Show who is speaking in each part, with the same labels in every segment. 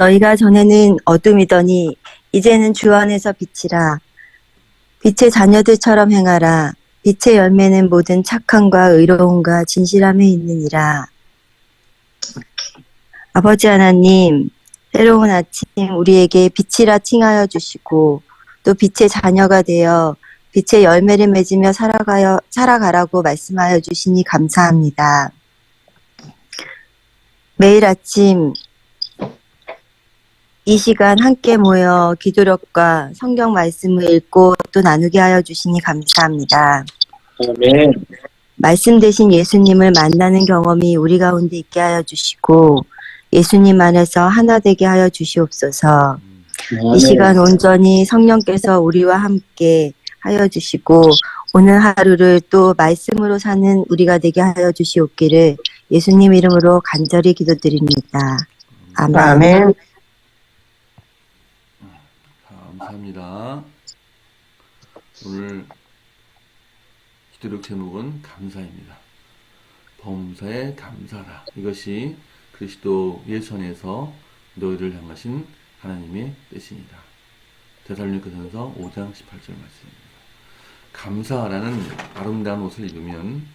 Speaker 1: 너희가 전에는 어둠이더니 이제는 주 안에서 빛이라. 빛의 자녀들처럼 행하라. 빛의 열매는 모든 착함과 의로움과 진실함에 있느니라. 아버지 하나님, 새로운 아침 우리에게 빛이라 칭하여 주시고 또 빛의 자녀가 되어 빛의 열매를 맺으며 살아가여 살아가라고 말씀하여 주시니 감사합니다. 매일 아침 이 시간 함께 모여 기도력과 성경 말씀을 읽고 또 나누게 하여 주시니 감사합니다.
Speaker 2: 아멘.
Speaker 1: 말씀 대신 예수님을 만나는 경험이 우리 가운데 있게 하여 주시고 예수님 안에서 하나 되게 하여 주시옵소서. 이 시간 온전히 성령께서 우리와 함께 하여 주시고 오늘 하루를 또 말씀으로 사는 우리가 되게 하여 주시옵기를 예수님 이름으로 간절히 기도드립니다. 아멘.
Speaker 2: 아멘.
Speaker 3: 감사 합니다. 오늘 기도력 제목은 감사입니다. 범사에 감사라. 이것이 그리스도 예선에서 너희를 향하신 하나님의 뜻입니다. 대살로니가전서 5장 18절 말씀입니다. 감사라는 아름다운 옷을 입으면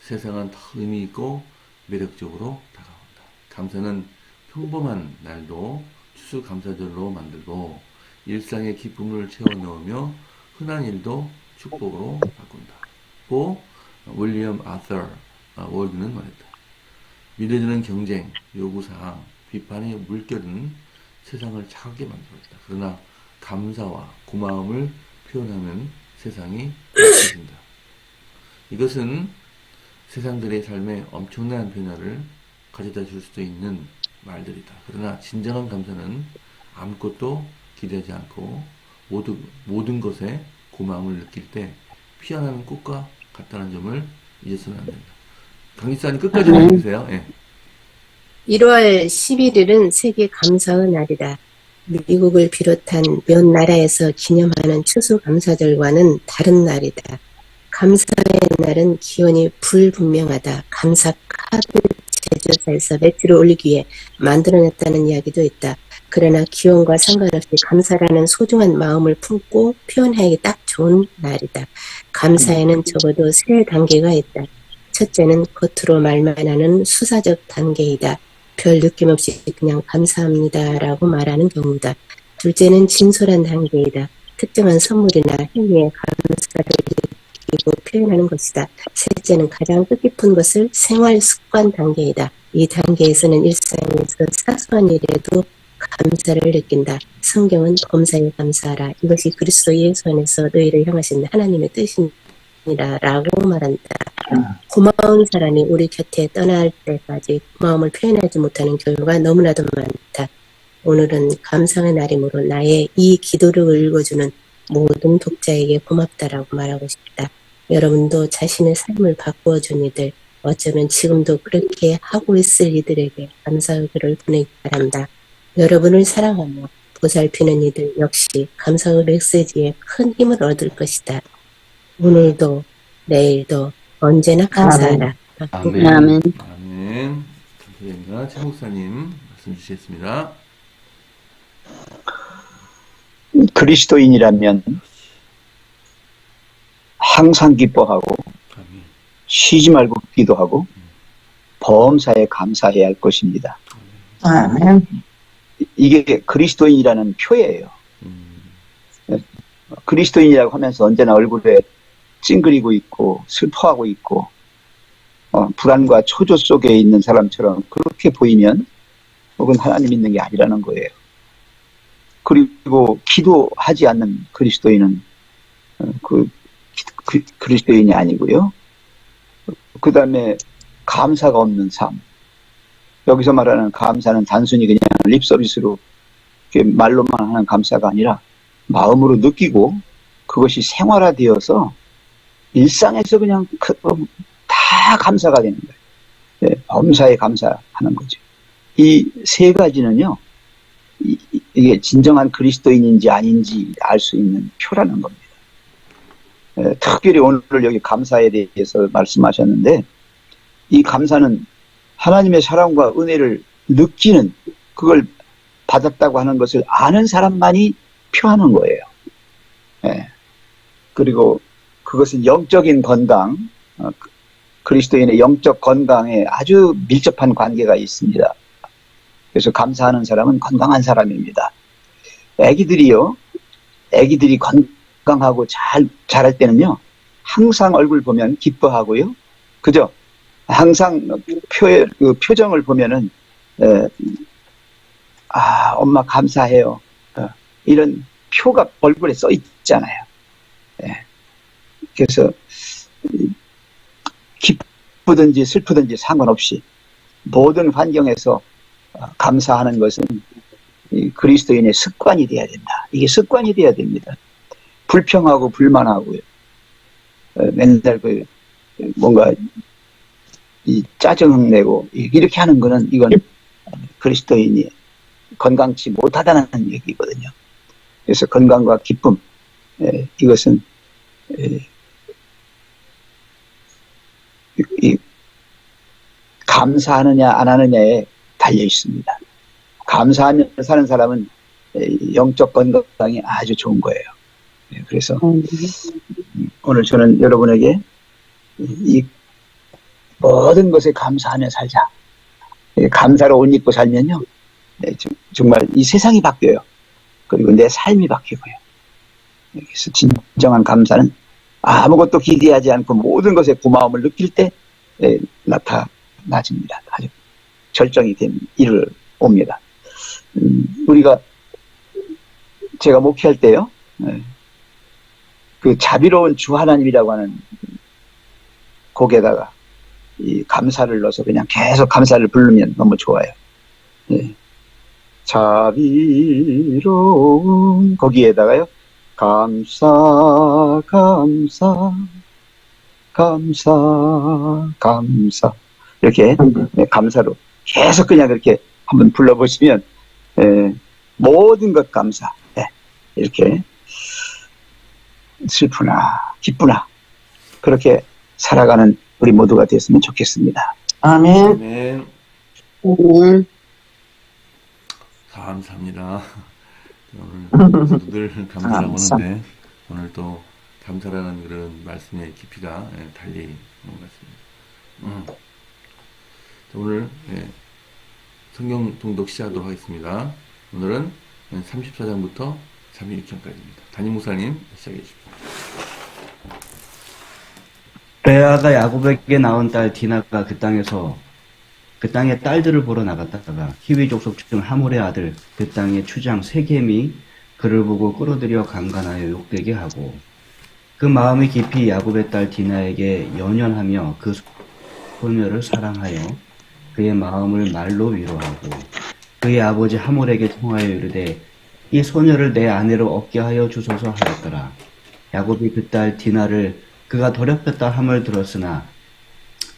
Speaker 3: 세상은 더 의미 있고 매력적으로 다가온다. 감사는 평범한 날도 추수감사절로 만들고 일상의 기쁨을 채워 넣으며 흔한 일도 축복으로 바꾼다. 고 윌리엄 아서 월드는 말했다. 미래지는 경쟁, 요구사항, 비판의 물결은 세상을 차갑게 만들었다. 그러나 감사와 고마움을 표현하면 세상이 바뀌어진다. 이것은 세상들의 삶에 엄청난 변화를 가져다 줄 수도 있는 말들이다. 그러나 진정한 감사는 아무것도 기대하지 않고 모든, 모든 것에 고마움을 느낄 때 피어나는 꽃과 같다는 점을 잊어서는 안 된다. 강기사님 끝까지 읽으세요. 예.
Speaker 4: 1월 11일은 세계 감사의 날이다. 미국을 비롯한 몇 나라에서 기념하는 추수 감사절과는 다른 날이다. 감사의 날은 기원이 불분명하다. 감사 카드 제조사에서 매출을 올리기 위해 만들어냈다는 이야기도 있다. 그러나 기원과 상관없이 감사라는 소중한 마음을 품고 표현하기 딱 좋은 날이다. 감사에는 적어도 세 단계가 있다. 첫째는 겉으로 말만 하는 수사적 단계이다. 별 느낌 없이 그냥 감사합니다라고 말하는 경우다. 둘째는 진솔한 단계이다. 특정한 선물이나 행위에 감사를 느끼고 표현하는 것이다. 셋째는 가장 뜻깊은 것을 생활 습관 단계이다. 이 단계에서는 일상에서 사소한 일에도 감사를 느낀다. 성경은 범사에 감사하라. 이것이 그리스도 예수 안에서 너희를 향하신 하나님의 뜻입니다. 라고 말한다. 고마운 사람이 우리 곁에 떠날 때까지 고마움을 표현하지 못하는 경우가 너무나도 많다. 오늘은 감사의 날이므로 나의 이 기도를 읽어주는 모든 독자에게 고맙다라고 말하고 싶다. 여러분도 자신의 삶을 바꾸어 준 이들, 어쩌면 지금도 그렇게 하고 있을 이들에게 감사의 글을 보내기 바란다. 여러분을 사랑하며 보살피는 이들 역시 감사의 메시지에 큰 힘을 얻을 것이다. 오늘도 내일도 언제나 감사하라.
Speaker 3: 아멘.
Speaker 5: 아멘.
Speaker 3: 아멘. 감사합니다. 최 목사님 말씀 주시겠습니다.
Speaker 2: 그리스도인이라면 항상 기뻐하고
Speaker 3: 아멘.
Speaker 2: 쉬지 말고 기도하고 범사에 감사해야 할 것입니다.
Speaker 5: 아멘.
Speaker 2: 이게 그리스도인이라는 표예요.
Speaker 3: 음,
Speaker 2: 그리스도인이라고 하면서 언제나 얼굴에 찡그리고 있고 슬퍼하고 있고 어, 불안과 초조 속에 있는 사람처럼 그렇게 보이면 혹은 하나님 믿는 게 아니라는 거예요. 그리고 기도하지 않는 그리스도인은 어, 그, 그 그리스도인이 아니고요. 그 다음에 감사가 없는 삶. 여기서 말하는 감사는 단순히 그냥 립 서비스로 말로만 하는 감사가 아니라 마음으로 느끼고 그것이 생활화되어서 일상에서 그냥 그, 어, 다 감사가 되는 거예요. 네, 범사에 감사하는 거죠. 이 세 가지는요, 이, 게 진정한 그리스도인인지 아닌지 알 수 있는 표라는 겁니다. 에, 특별히 오늘 여기 감사에 대해서 말씀하셨는데, 이 감사는 하나님의 사랑과 은혜를 느끼는, 그걸 받았다고 하는 것을 아는 사람만이 표하는 거예요. 예. 그리고 그것은 영적인 건강, 어, 그- 그리스도인의 영적 건강에 아주 밀접한 관계가 있습니다. 그래서 감사하는 사람은 건강한 사람입니다. 아기들이요, 아기들이 건강하고 잘 자랄 때는요, 항상 얼굴 보면 기뻐하고요, 그죠? 항상 표, 그 표정을 보면은 에, 아 엄마 감사해요. 어, 이런 표가 얼굴에 써 있잖아요. 예. 그래서 이, 기쁘든지 슬프든지 상관없이 모든 환경에서 어, 감사하는 것은 이 그리스도인의 습관이 돼야 된다. 이게 습관이 돼야 됩니다. 불평하고 불만하고요. 어, 맨날 그 뭔가 이 짜증 내고 이- 이렇게 하는 거는 이건 그리스도인이 건강치 못하다는 얘기거든요. 그래서 건강과 기쁨 에, 이것은 에, 이, 이 감사하느냐 안 하느냐에 달려 있습니다. 감사하며 사는 사람은 에, 영적 건강이 아주 좋은 거예요. 예, 그래서 오늘 저는 여러분에게 이 모든 것에 감사하며 살자. 예, 감사로 옷 입고 살면요. 예, 정- 정말 이 세상이 바뀌어요. 그리고 내 삶이 바뀌고요. 예, 그래서 진정한 감사는 아무것도 기대하지 않고 모든 것에 고마움을 느낄 때 예, 나타나집니다. 아주 절정이 된 일을 옵니다. 음, 우리가 제가 목회할 때요. 예, 그 자비로운 주 하나님이라고 하는 곡에다가 이 감사를 넣어서 그냥 계속 감사를 부르면 너무 좋아요. 예. 자비로운 거기에다가요. 감사 감사 감사 감사 이렇게 예, 감사로 계속 그냥 그렇게 한번 불러보시면 예, 모든 것 감사 예, 이렇게 슬프나 기쁘나 그렇게 살아가는 우리 모두가 됐으면 좋겠습니다.
Speaker 5: 아멘.
Speaker 3: 아멘.
Speaker 4: 음,
Speaker 3: 감사합니다. 오늘 모두들 감사라고
Speaker 5: 감사.
Speaker 3: 하는데 오늘 또 감사라는 그런 말씀의 깊이가 예, 달리 있는 것 같습니다. 음. 자, 오늘 예, 성경 통독 시작하도록 하겠습니다. 오늘은 34장부터 36장까지입니다. 담임 목사님 시작해 주십시오.
Speaker 6: 레아가 야곱에게 낳은 딸 디나가 그 땅에서 그 땅의 딸들을 보러 나갔다가 히위 족속 중 하몰의 아들 그 땅의 추장 세겜이 그를 보고 끌어들여 강간하여 욕되게 하고 그 마음이 깊이 야곱의 딸 디나에게 연연하며 그 소녀를 사랑하여 그의 마음을 말로 위로하고 그의 아버지 하몰에게 통하여 이르되 이 소녀를 내 아내로 얻게 하여 주소서 하였더라. 야곱이 그 딸 디나를 그가 더럽혔다 함을 들었으나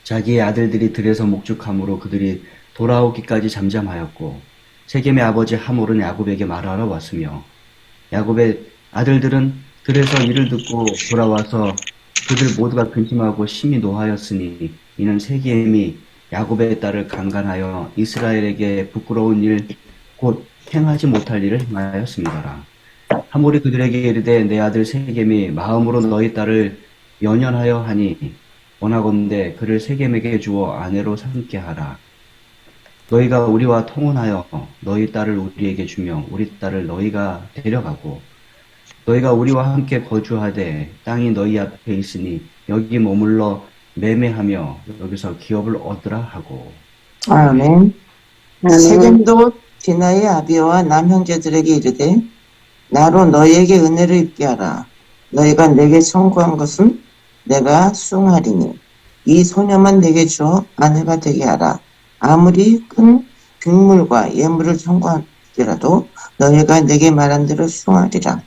Speaker 6: 자기의 아들들이 들에서 목축함으로 그들이 돌아오기까지 잠잠하였고 세겜의 아버지 하몰은 야곱에게 말하러 왔으며 야곱의 아들들은 들에서 이를 듣고 돌아와서 그들 모두가 근심하고 심히 노하였으니 이는 세겜이 야곱의 딸을 강간하여 이스라엘에게 부끄러운 일 곧 행하지 못할 일을 행하였습니다라. 하몰이 그들에게 이르되 내 아들 세겜이 마음으로 너희 딸을 연연하여 하니 원하건대 그를 세겜에게 주어 아내로 삼게 하라. 너희가 우리와 통혼하여 너희 딸을 우리에게 주며 우리 딸을 너희가 데려가고 너희가 우리와 함께 거주하되 땅이 너희 앞에 있으니 여기 머물러 매매하며 여기서 기업을 얻으라 하고
Speaker 4: 아멘.
Speaker 5: 세겜도 디나의 아비와 남형제들에게 이르되 나로 너희에게 은혜를 입게 하라. 너희가 내게 청구한 것은 내가 수응하리니 이 소녀만 내게 주어 아내가 되게 하라. 아무리 큰 빅물과 예물을 청구할지라도 너희가 내게 말한 대로 수응하리라.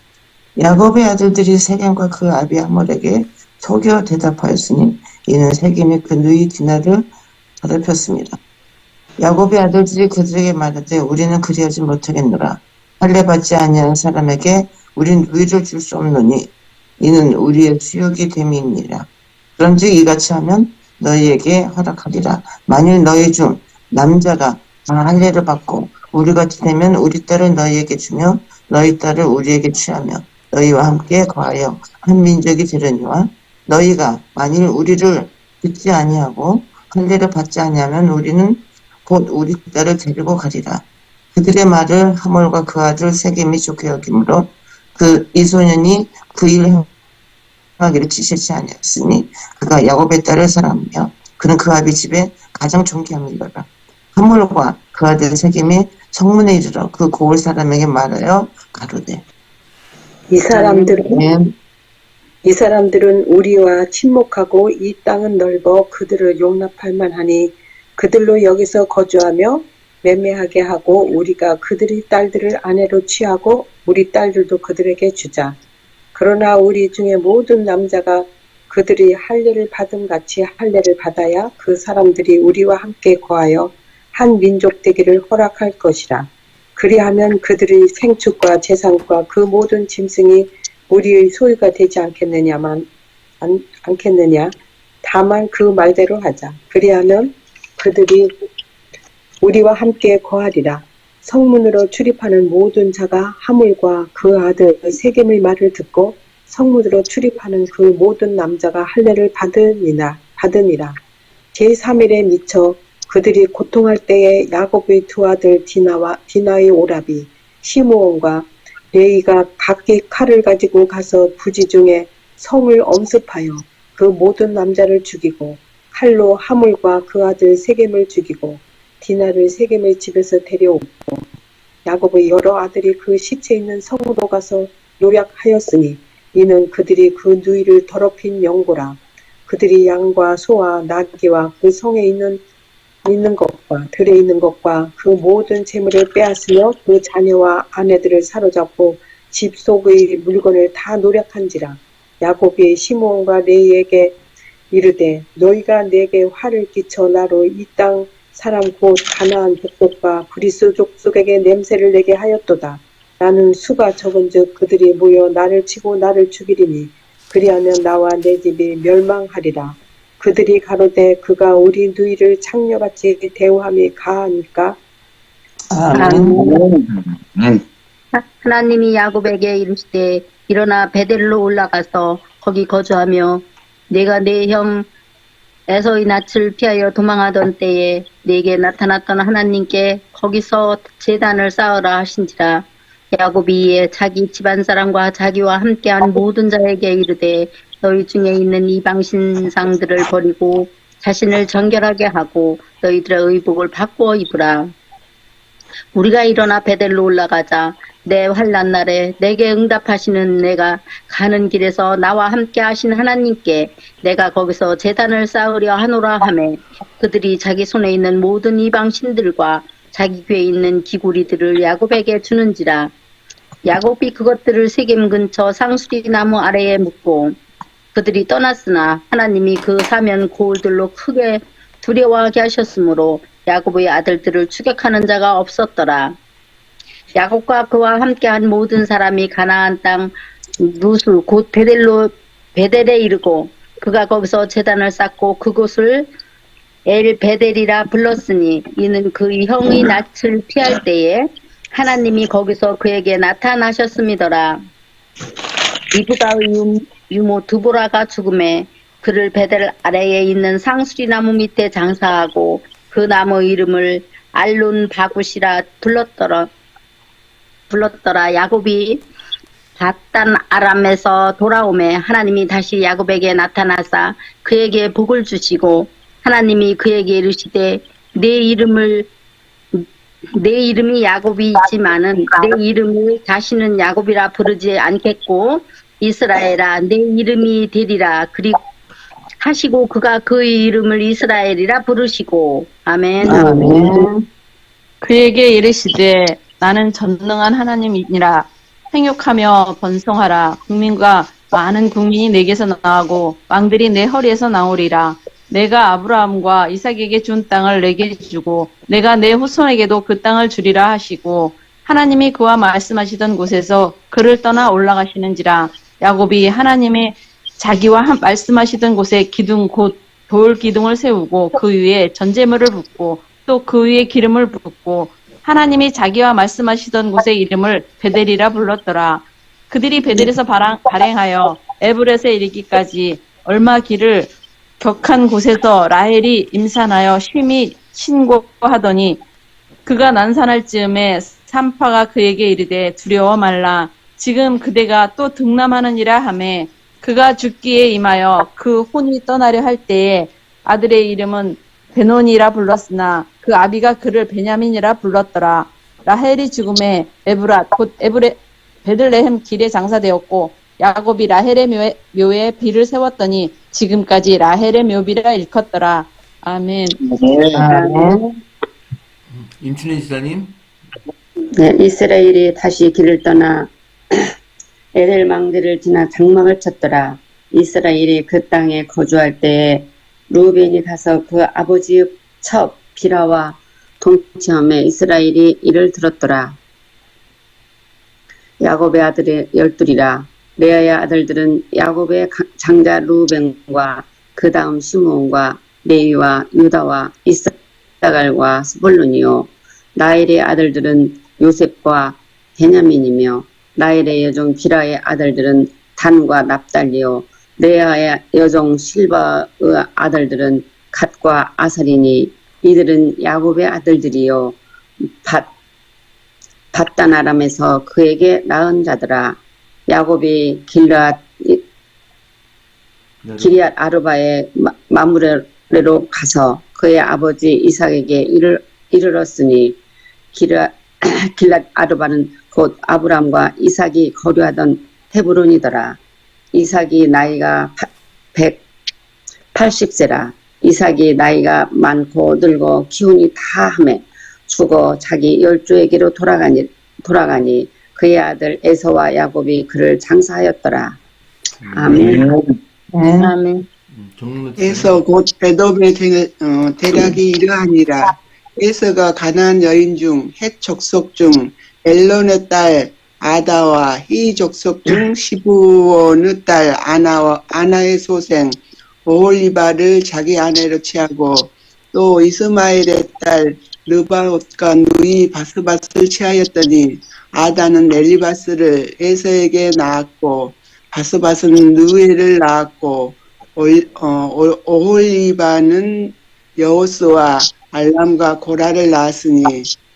Speaker 5: 야곱의 아들들이 세겜과 그 아비 하몰에게 속여 대답하였으니 이는 세겜이 그 누이 디나를 더럽혔습니다. 야곱의 아들들이 그들에게 말하되 우리는 그리하지 못하겠노라. 할례받지 아니하는 사람에게 우린 누이를 줄 수 없노니 이는 우리의 수욕이 됨이니라. 그런즉 이같이 하면 너희에게 허락하리라. 만일 너희 중 남자가 다 할례를 받고 우리 같이 되면 우리 딸을 너희에게 주며 너희 딸을 우리에게 취하며 너희와 함께 거하여 한 민족이 되려니와 너희가 만일 우리를 듣지 아니하고 할례를 받지 아니하면 우리는 곧 우리 딸을 데리고 가리라. 그들의 말을 하몰과 그 아들 세겜이 좋게 여기므로 그 이 소년이 그 일을 행하기를 지시지 아니하였으니 그가 야곱의 딸을 사랑하며 그는 그 아비 집에 가장 존귀함이더라. 하몰과 그 아들 세겜이 성문에 이르러 그 고을 사람에게 말하여 가로되
Speaker 7: 이 사람들은
Speaker 5: 네,
Speaker 7: 이 사람들은 우리와 친목하고 이 땅은 넓어 그들을 용납할 만하니 그들로 여기서 거주하며 매매하게 하고 우리가 그들의 딸들을 아내로 취하고 우리 딸들도 그들에게 주자. 그러나 우리 중에 모든 남자가 그들이 할례를 받은 같이 할례를 받아야 그 사람들이 우리와 함께 거하여 한 민족 되기를 허락할 것이라. 그리하면 그들의 생축과 재산과 그 모든 짐승이 우리의 소유가 되지 않겠느냐만 안, 않겠느냐 다만 그 말대로 하자 그리하면 그들이 우리와 함께 거하리라. 성문으로 출입하는 모든 자가 하물과 그 아들 세겜의 말을 듣고 성문으로 출입하는 그 모든 남자가 할례를 받으니라 받으니라. 제3일에 미쳐 그들이 고통할 때에 야곱의 두 아들 디나와 디나의 오라비 시므온과 레이가 각기 칼을 가지고 가서 부지 중에 성을 엄습하여 그 모든 남자를 죽이고 칼로 하물과 그 아들 세겜을 죽이고 디나를 세겜의 집에서 데려오고 야곱의 여러 아들이 그 시체 있는 성으로 가서 노력하였으니 이는 그들이 그 누이를 더럽힌 명고라. 그들이 양과 소와 나귀와 그 성에 있는 있는 것과 들에 있는 것과 그 모든 재물을 빼앗으며 그 자녀와 아내들을 사로잡고 집 속의 물건을 다 노력한지라. 야곱이 시므온과 레이에게 이르되 너희가 내게 화를 끼쳐 나로 이땅 사람 곧 가나안 족속과 브리스 족속에게 냄새를 내게 하였도다 나는 수가 적은즉 그들이 모여 나를 치고 나를 죽이리니 그리하면 나와 내 집이 멸망하리라 그들이 가로되 그가 우리 누이를 창녀같이 대우함이 가하니까
Speaker 5: 아멘.
Speaker 2: 음.
Speaker 8: 하나님이 야곱에게 이르시되 일어나 베델로 올라가서 거기 거주하며 내가 내형 에서의 낯을 피하여 도망하던 때에 내게 나타났던 하나님께 거기서 재단을 쌓으라 하신지라. 야곱이 이에 자기 집안 사람과 자기와 함께한 모든 자에게 이르되 너희 중에 있는 이방 신상들을 버리고 자신을 정결하게 하고 너희들의 의복을 바꾸어 입으라. 우리가 일어나 베델로 올라가자 내 환란 날에 내게 응답하시는 내가 가는 길에서 나와 함께 하신 하나님께 내가 거기서 재단을 쌓으려 하노라 하매 그들이 자기 손에 있는 모든 이방 신들과 자기 귀에 있는 기구리들을 야곱에게 주는지라 야곱이 그것들을 세겜 근처 상수리 나무 아래에 묻고 그들이 떠났으나 하나님이 그 사면 고울들로 크게 두려워하게 하셨으므로 야곱의 아들들을 추격하는 자가 없었더라. 야곱과 그와 함께한 모든 사람이 가나안 땅 누수 곧 베델로 베델에 이르고 그가 거기서 재단을 쌓고 그곳을 엘 베델이라 불렀으니 이는 그 형의 낯을 피할 때에 하나님이 거기서 그에게 나타나셨음이더라. 이브다의 유- 유모 두보라가 죽음에 그를 베델 아래에 있는 상수리 나무 밑에 장사하고 그 나무 이름을 알론 바굿이라 불렀더라. 불렀더라. 야곱이 바단 아람에서 돌아오매 하나님이 다시 야곱에게 나타나사 그에게 복을 주시고 하나님이 그에게 이르시되 내 이름을 내 이름이 야곱이 있지만은 내 이름을 다시는 야곱이라 부르지 않겠고 이스라엘아 내 이름이 되리라 그리고 하시고 그가 그의 이름을 이스라엘이라 부르시고 아멘.
Speaker 5: 아멘.
Speaker 9: 그에게 이르시되 나는 전능한 하나님이니라. 생육하며 번성하라. 국민과 많은 국민이 내게서 나오고 왕들이 내 허리에서 나오리라. 내가 아브라함과 이삭에게 준 땅을 내게 주고 내가 내 후손에게도 그 땅을 주리라 하시고 하나님이 그와 말씀하시던 곳에서 그를 떠나 올라가시는지라. 야곱이 하나님의 자기와 한- 말씀하시던 곳에 기둥 곧 돌 기둥을 세우고 그 위에 전제물을 붓고 또 그 위에 기름을 붓고 하나님이 자기와 말씀하시던 곳의 이름을 베델이라 불렀더라. 그들이 베델에서 발행, 발행하여 에브렛에 이르기까지 얼마 길을 격한 곳에서 라헬이 임산하여 심히 신고하더니 그가 난산할 즈음에 산파가 그에게 이르되 두려워 말라 지금 그대가 또 등남하느니라 하매 그가 죽기에 임하여 그 혼이 떠나려 할 때에 아들의 이름은 베논이라 불렀으나 그 아비가 그를 베냐민이라 불렀더라 라헬이 죽음에 에브랏 곧 에브레 베들레헴 길에 장사되었고 야곱이 라헬의 묘에, 묘에 비를 세웠더니 지금까지 라헬의 묘비라 일컫더라 아멘
Speaker 3: 임춘혜 지사님.
Speaker 10: 네, 이스라엘이 다시 길을 떠나 에델 망대를 지나 장막을 쳤더라. 이스라엘이 그 땅에 거주할 때에 루벤이 가서 그 아버지의 첩 비라와 동침함에 이스라엘이 이를 들었더라. 야곱의 아들의 열둘이라. 레아의 아들들은 야곱의 가- 장자 루벤과 그 다음 시므온과 레위와 유다와 이스라갈과 스불룬이요. 나일의 아들들은 요셉과 베냐민이며 나일의 여종 비라의 아들들은 단과 납달리요 레아의 여종 실바의 아들들은 갓과 아살이니 이들은 야곱의 아들들이요 밭 밭단 아람에서 그에게 낳은 자들아 야곱이 길앗 기리앗 아르바의 마- 마무레로 가서 그의 아버지 이삭에게 이르, 이르렀으니 기라, 길랏 아르바는 곧 아브람과 이삭이 거류하던 헤브론이더라. 이삭이 나이가 180세라. 이삭이 나이가 많고 늙어 기운이 다함에 죽어 자기 열조에게로 돌아가니, 돌아가니 그의 아들 에서와 야곱이 그를 장사하였더라. 아멘.
Speaker 8: 아멘.
Speaker 3: 음, 정릉로 지사님.
Speaker 11: 에서 곧 에돔의 대, 어, 대략이 이러하니라. 에서가 가나안 여인 중 헷 족속 중 엘론의 딸 아다와 히 족속 중 시부원의 딸 아나와 아나의 소생 오홀리바를 자기 아내로 취하고 또 이스마엘의 딸 르바옷과 누이 바스바스를 취하였더니 아다는 엘리바스를 에서에게 낳았고 바스바스는 누에를 낳았고 올- 어, 오- 오홀리바는 여호스와 알람과 고라를 낳았으니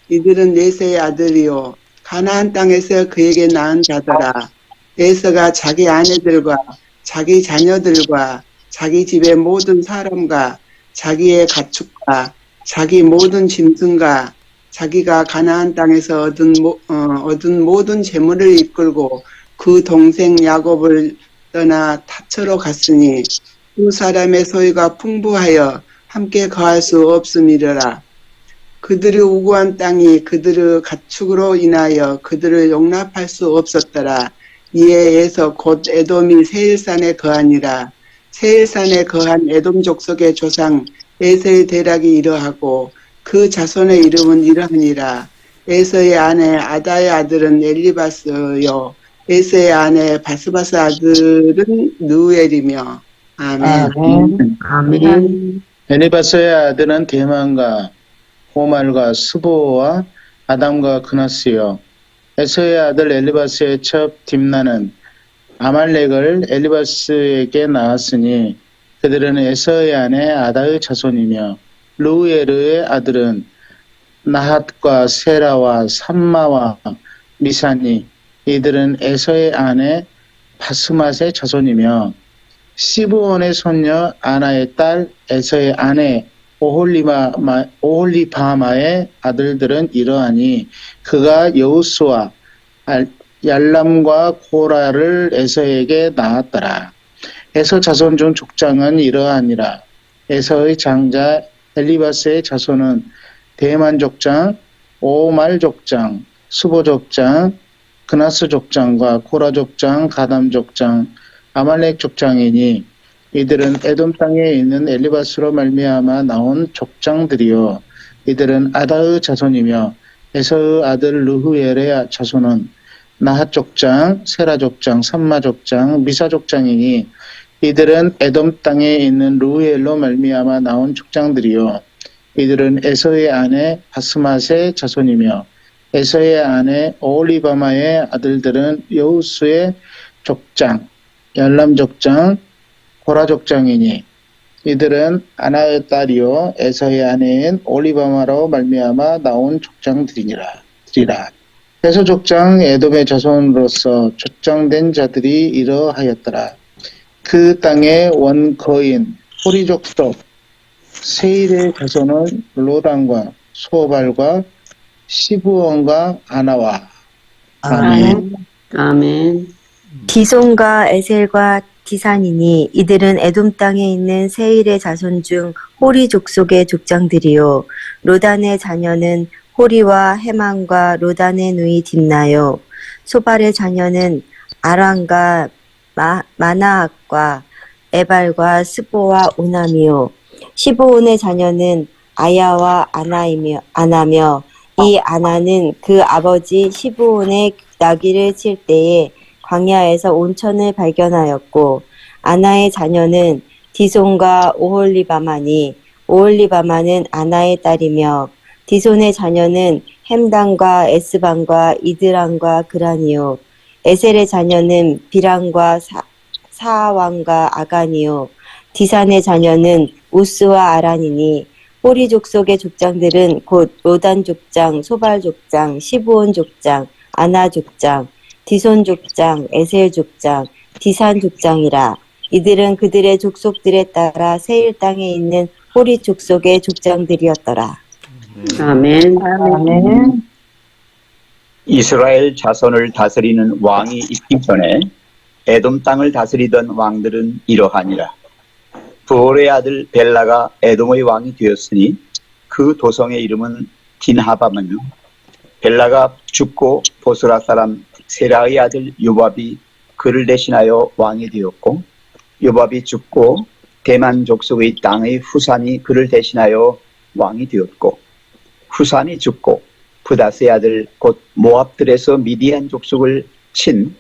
Speaker 11: 이들은 네세의 아들이요 가나안 땅에서 그에게 낳은 자더라 에서가 자기 아내들과 자기 자녀들과 자기 집의 모든 사람과 자기의 가축과 자기 모든 짐승과 자기가 가나안 땅에서 얻은, 모- 어, 얻은 모든 재물을 이끌고 그 동생 야곱을 떠나 타처로 갔으니 두 사람의 소유가 풍부하여 함께 거할 수 없음이러라. 그들의 우고한 땅이 그들의 가축으로 인하여 그들을 용납할 수 없었더라. 이에 에서 곧 에돔이 세일산에 거하니라. 세일산에 거한 에돔 족속의 조상 에서의 대락이 이러하고 그 자손의 이름은 이러하니라. 에서의 아내 아다의 아들은 엘리바스요. 에서의 아내 바스바스 아들은 누엘이며 아멘.
Speaker 10: 아멘.
Speaker 12: 엘리바스의 아들은 대만과 호말과 스보와 아담과 그나스요. 에서의 아들 엘리바스의 첩 딥나는 아말렉을 엘리바스에게 낳았으니 그들은 에서의 아내 아다의 자손이며 루에르의 아들은 나핫과 세라와 삼마와 미사니 이들은 에서의 아내 바스맛의 자손이며 시브온의 손녀 아나의 딸 에서의 아내 오홀리마, 오홀리바마의 아들들은 이러하니 그가 여우스와 알- 얄람과 고라를 에서에게 낳았더라. 에서 자손 중 족장은 이러하니라. 에서의 장자 엘리바스의 자손은 대만 족장, 오말 족장, 수보 족장, 그나스 족장과 고라 족장, 가담 족장, 아말렉 족장이니 이들은 에돔 땅에 있는 엘리바스로 말미암아 나온 족장들이요. 이들은 아다의 자손이며 에서의 아들 르후엘의 자손은 나핫 족장, 세라 족장, 삼마 족장, 미사 족장이니 이들은 에돔 땅에 있는 루엘로 말미암아 나온 족장들이요. 이들은 에서의 아내 바스맛의 자손이며 에서의 아내 오홀리바마의 아들들은 여우수의 족장, 열람 족장, 고라 족 장이니 이들은 아나의 딸이요 에서의 아내인 올리바마로 말미암아 나온 족장들이니라. 들이라. 에서 족장 에돔의 자손으로서 족장된 자들이 이러하였더라. 그 땅의 원거인 호리족속 세일의 자손은 로단과 소발과 시부원과 아나와 아멘.
Speaker 10: 아멘.
Speaker 1: 디손과 에셀과 디산이니 이들은 에돔 땅에 있는 세일의 자손 중 호리 족속의 족장들이요. 로단의 자녀는 호리와 해만과 로단의 누이 딥나요. 소발의 자녀는 아랑과 마, 마나악과 에발과 스보와 오남이요. 시보온의 자녀는 아야와 아나이며 아나며 이 아나는 그 아버지 시브온의 나귀를 칠 때에 광야에서 온천을 발견하였고 아나의 자녀는 디손과 오홀리바마니 오홀리바마는 아나의 딸이며 디손의 자녀는 햄단과 에스반과 이드란과 그란이요. 에셀의 자녀는 비란과 사, 사왕과 아간이요. 디산의 자녀는 우스와 아란이니 호리 족속의 족장들은 곧 로단 족장, 소발 족장, 시브온 족장, 아나 족장, 디손 족장, 에셀 족장, 디산 족장이라. 이들은 그들의 족속들에 따라 세일 땅에 있는 호리 족속의 족장들이었더라.
Speaker 10: 아멘.
Speaker 9: 아멘.
Speaker 2: 이스라엘 자손을 다스리는 왕이 있기 전에 에돔 땅을 다스리던 왕들은 이러하니라. 부올의 아들 벨라가 에돔의 왕이 되었으니 그 도성의 이름은 딘하바마며 벨라가 죽고 보스라 사람 세라의 아들 요밥이 그를 대신하여 왕이 되었고 요밥이 죽고 대만 족속의 땅의 후산이 그를 대신하여 왕이 되었고 후산이 죽고 부다스의 아들 곧 모압들에서 미디안 족속을 친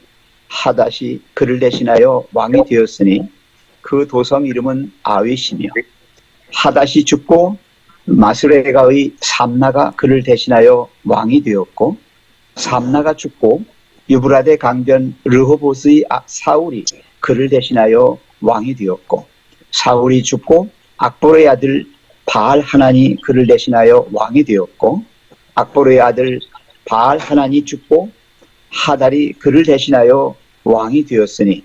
Speaker 2: 하닷이 그를 대신하여 왕이 되었으니 그 도성 이름은 아윗이며 하닷이 죽고 마스레가의 삼나가 그를 대신하여 왕이 되었고 삼나가 죽고 유브라데 강변 르호보스의 아- 사울이 그를 대신하여 왕이 되었고 사울이 죽고 악보르의 아들 바알 하나니 그를 대신하여 왕이 되었고 악보르의 아들 바알 하나니 죽고 하달이 그를 대신하여 왕이 되었으니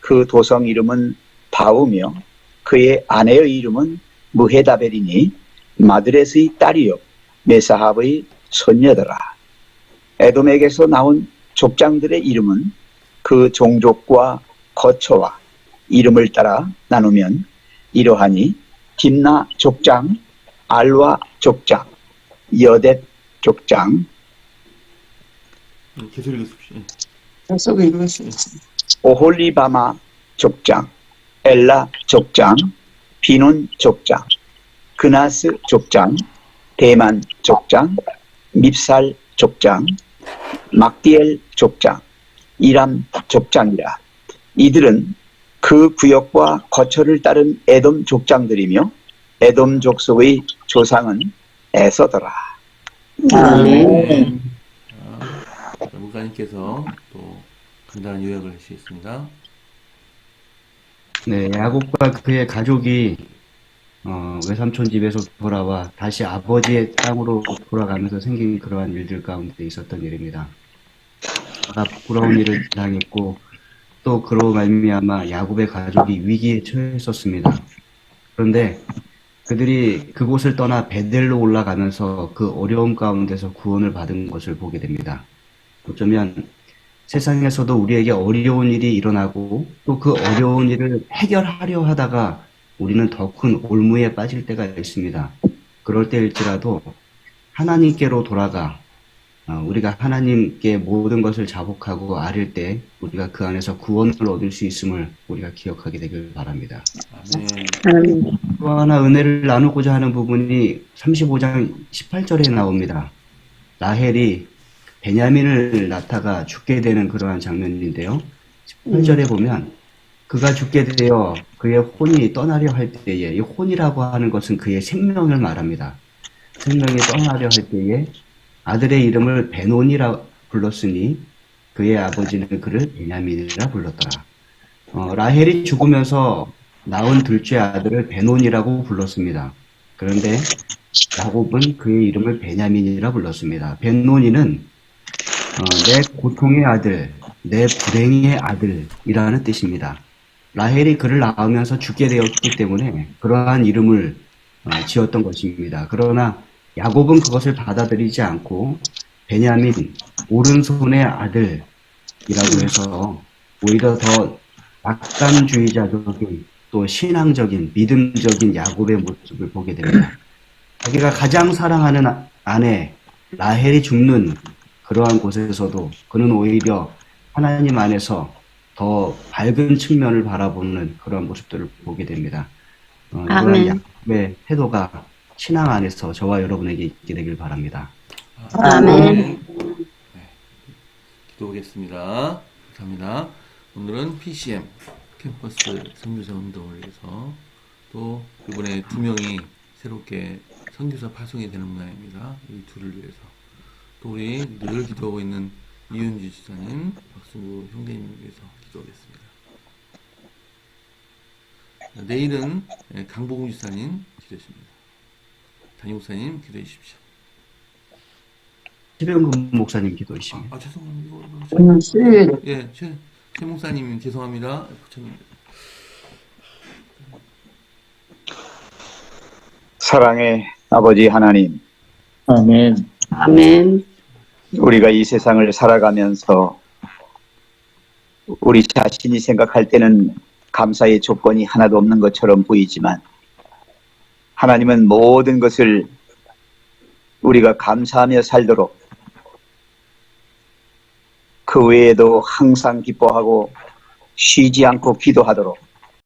Speaker 2: 그 도성 이름은 바우며 그의 아내의 이름은 무헤다벨이니 마드레스의 딸이요 메사합의 손녀더라. 에돔에게서 나온 족장들의 이름은 그 종족과 거처와 이름을 따라 나누면 이러하니 딥나 족장, 알와 족장, 여댓 족장,
Speaker 3: 음, 계속 읽으십시오.
Speaker 5: 계속 읽으시죠.
Speaker 2: 오홀리바마 족장, 엘라 족장, 비논 족장, 그나스 족장, 대만 족장, 밉살 족장, 막디엘 족장, 이람 족장이라. 이들은 그 구역과 거처를 따른 에돔 족장들이며 에돔 족속의 조상은 에서더라.
Speaker 10: 아멘.
Speaker 3: 자, 목사님께서 또 간단한 요약을 하시겠습니다.
Speaker 6: 네, 야곱과 그의 가족이 어, 외삼촌 집에서 돌아와 다시 아버지의 땅으로 돌아가면서 생긴 그러한 일들 가운데 있었던 일입니다. 아가 부러운 일을 당했고 또 그로 말미암아 야곱의 가족이 위기에 처했었습니다. 그런데 그들이 그곳을 떠나 베델로 올라가면서 그 어려움 가운데서 구원을 받은 것을 보게 됩니다. 어쩌면 세상에서도 우리에게 어려운 일이 일어나고 또 그 어려운 일을 해결하려 하다가 우리는 더 큰 올무에 빠질 때가 있습니다. 그럴 때일지라도 하나님께로 돌아가 어, 우리가 하나님께 모든 것을 자복하고 아릴 때 우리가 그 안에서 구원을 얻을 수 있음을 우리가 기억하게 되길 바랍니다.
Speaker 3: 아멘.
Speaker 10: 아멘.
Speaker 6: 또 하나 은혜를 나누고자 하는 부분이 35장 18절에 나옵니다. 라헬이 베냐민을 낳다가 죽게 되는 그러한 장면인데요. 18절에 보면 그가 죽게 되어 그의 혼이 떠나려 할 때에 이 혼이라고 하는 것은 그의 생명을 말합니다. 생명이 떠나려 할 때에 아들의 이름을 베논이라 불렀으니 그의 아버지는 그를 베냐민이라 불렀더라. 어, 라헬이 죽으면서 낳은 둘째 아들을 베논이라고 불렀습니다. 그런데 야곱은 그의 이름을 베냐민이라 불렀습니다. 베논이는 어, 내 고통의 아들, 내 불행의 아들이라는 뜻입니다. 라헬이 그를 낳으면서 죽게 되었기 때문에 그러한 이름을 어, 지었던 것입니다. 그러나 야곱은 그것을 받아들이지 않고 베냐민 오른손의 아들이라고 해서 오히려 더 낙관주의자적인 또 신앙적인 믿음적인 야곱의 모습을 보게 됩니다. 자기가 가장 사랑하는 아- 아내 라헬이 죽는 그러한 곳에서도 그는 오히려 하나님 안에서 더 밝은 측면을 바라보는 그런 모습들을 보게 됩니다. 어, 이러한
Speaker 8: 아멘.
Speaker 6: 야곱의 태도가 신앙 안에서 저와 여러분에게 있게 되길 바랍니다.
Speaker 8: 아멘.
Speaker 3: 기도하겠습니다. 감사합니다. 오늘은 PCM 캠퍼스 선교사 운동을 위해서 또 이번에 두 명이 새롭게 선교사 파송이 되는 모양입니다. 이 둘을 위해서 또 우리 늘 기도하고 있는 이은지 지사님, 박수구 형제님 위해서 기도하겠습니다. 내일은 예, 강보공 지사님 기도하십니다. 담임 목사님 기도해 주십시오.
Speaker 6: 최병근 목사님 기도이십니다.
Speaker 3: 아 죄송합니다. 이거 예, 최, 최 목사님 죄송합니다. 부처님.
Speaker 2: 사랑의 아버지 하나님,
Speaker 12: 아멘.
Speaker 10: 아멘.
Speaker 2: 우리가 이 세상을 살아가면서 우리 자신이 생각할 때는 감사의 조건이 하나도 없는 것처럼 보이지만 하나님은 모든 것을 우리가 감사하며 살도록 그 외에도 항상 기뻐하고 쉬지 않고 기도하도록